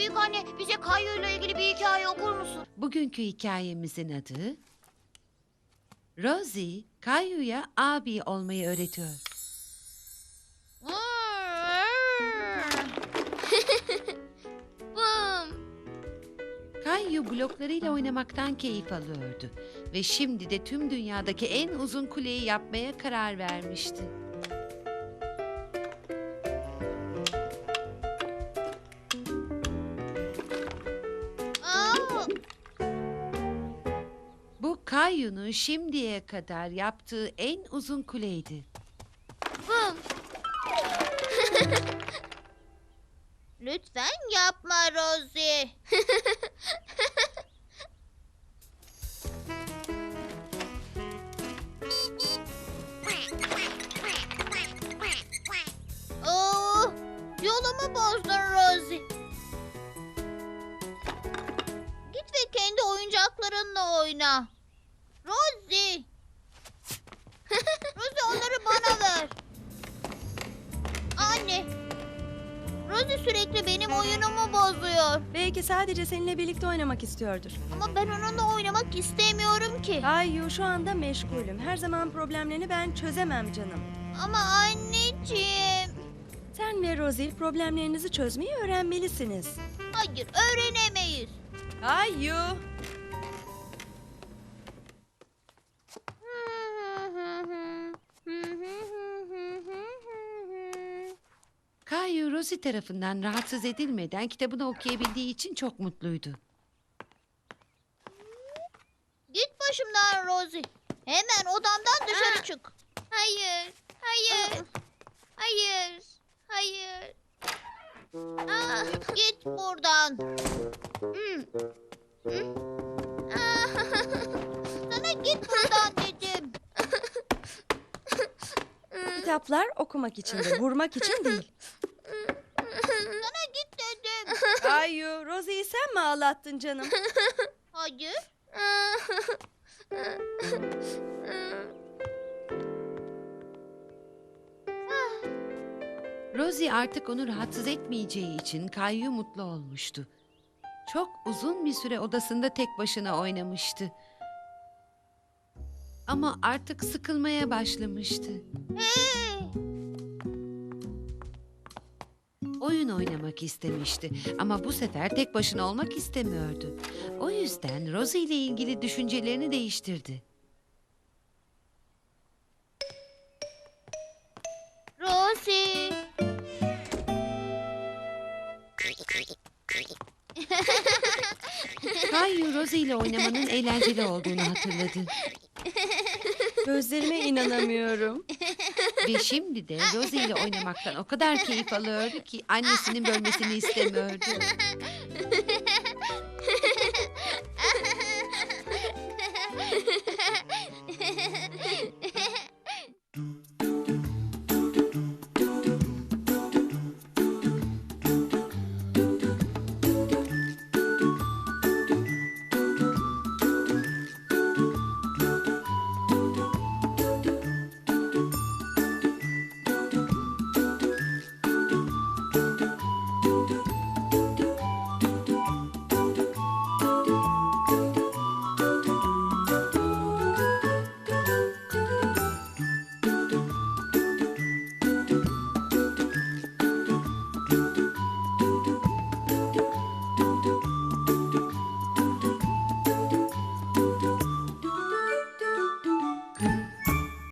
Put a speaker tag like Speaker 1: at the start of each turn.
Speaker 1: Büyük anne bize Kayu ile ilgili bir hikaye okur musun?
Speaker 2: Bugünkü hikayemizin adı Rosie Kayu'ya abi olmayı öğretiyor.
Speaker 1: Bum.
Speaker 2: Kayu bloklarıyla oynamaktan keyif alıyordu ve şimdi de tüm dünyadaki en uzun kuleyi yapmaya karar vermişti. Kayu'nun şimdiye kadar yaptığı en uzun kuleydi.
Speaker 1: bum. Lütfen yapma Rosie. Oo, yolumu bozdun Rosie. Git ve kendi oyuncaklarınla oyna. Rosie. Rosie onları bana ver. Anne. Rosie sürekli benim oyunumu bozuyor.
Speaker 3: Belki sadece seninle birlikte oynamak istiyordur.
Speaker 1: Ama ben onunla oynamak istemiyorum ki.
Speaker 3: Kayu şu anda meşgulüm. Her zaman problemlerini ben çözemem canım.
Speaker 1: Ama anneciğim.
Speaker 3: Sen ve Rosie problemlerinizi çözmeyi öğrenmelisiniz.
Speaker 1: Hayır öğrenemeyiz.
Speaker 3: Kayu!
Speaker 2: Rosie tarafından rahatsız edilmeden kitabını okuyabildiği için çok mutluydu.
Speaker 1: Git başımdan Rosie. Hemen odamdan dışarı çık. Hayır, hayır, hayır, hayır. Git buradan. Sana git buradan dedim.
Speaker 3: Kitaplar okumak içindir, vurmak için değil. Kayu, Rosie'yi sen mi ağlattın canım?
Speaker 1: Hayır.
Speaker 2: Rosie artık onu rahatsız etmeyeceği için Kayu mutlu olmuştu. Çok uzun bir süre odasında tek başına oynamıştı. Ama artık sıkılmaya başlamıştı.
Speaker 1: Hey.
Speaker 2: Oyun oynamak istemişti ama bu sefer tek başına olmak istemiyordu. O yüzden Rosie ile ilgili düşüncelerini değiştirdi.
Speaker 1: Rosie.
Speaker 2: Kayu Rosie ile oynamanın eğlenceli olduğunu hatırladı.
Speaker 3: Gözlerime inanamıyorum.
Speaker 2: Ve şimdi de Rosie ile oynamaktan o kadar keyif alıyordu ki annesinin bölmesini istemiyordu.